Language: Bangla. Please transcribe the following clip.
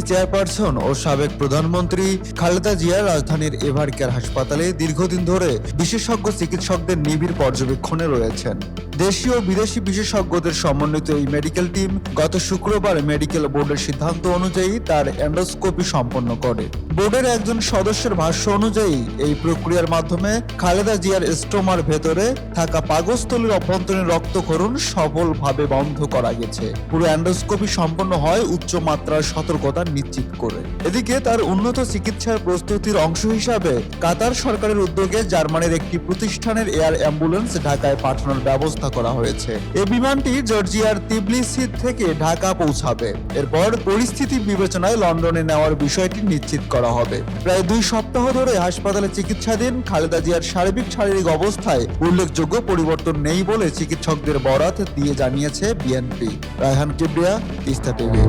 বিএনপি চেয়ারপারসন ও সাবেক প্রধানমন্ত্রী খালেদা জিয়া রাজধানীর এভারকেয়ার হাসপাতালে দীর্ঘদিন ধরে বিশেষজ্ঞ চিকিৎসকদের নিবিড় পর্যবেক্ষণে রয়েছেন। দেশীয় বিদেশি বিশেষজ্ঞদের সমন্বিত এই মেডিকেল টিম গত শুক্রবার মেডিকেল বোর্ডের সিদ্ধান্ত অনুযায়ী তার এন্ডোস্কোপি সম্পন্ন করে। বোর্ডের একজন সদস্যের ভাষ্য অনুযায়ী, এই প্রক্রিয়ার মাধ্যমে খালেদা জিয়ার স্টোমার ভেতরে থাকা পাগস্থলীর অভ্যন্তরীণ রক্তক্ষরণ সফলভাবে বন্ধ করা গেছে। পুরো অ্যান্ডোস্কোপি সম্পন্ন হয় উচ্চ মাত্রার সতর্কতা নিশ্চিত করে। এদিকে তার উন্নত চিকিৎসার প্রস্তুতির অংশ হিসাবে কাতার সরকারের উদ্যোগে জার্মানির একটি প্রতিষ্ঠানের এয়ার অ্যাম্বুলেন্স ঢাকায় পাঠানোর ব্যবস্থা করা হয়েছে। এই বিমানটি জর্জিয়ার তিবলিসি থেকে ঢাকা পৌঁছাবে। এরপর পরিস্থিতি বিবেচনায় লন্ডনে নেওয়ার বিষয়টি নিশ্চিত করা হবে। প্রায় দুই সপ্তাহ ধরে হাসপাতালে চিকিৎসাধীন খালেদা জিয়ার শারীরিক শারীরিক অবস্থায় উল্লেখযোগ্য পরিবর্তন নেই বলে চিকিৎসকদের বরাত দিয়ে জানিয়েছে বিএনপি। রায়হান কিবরিয়া, তিস্তা টিভি।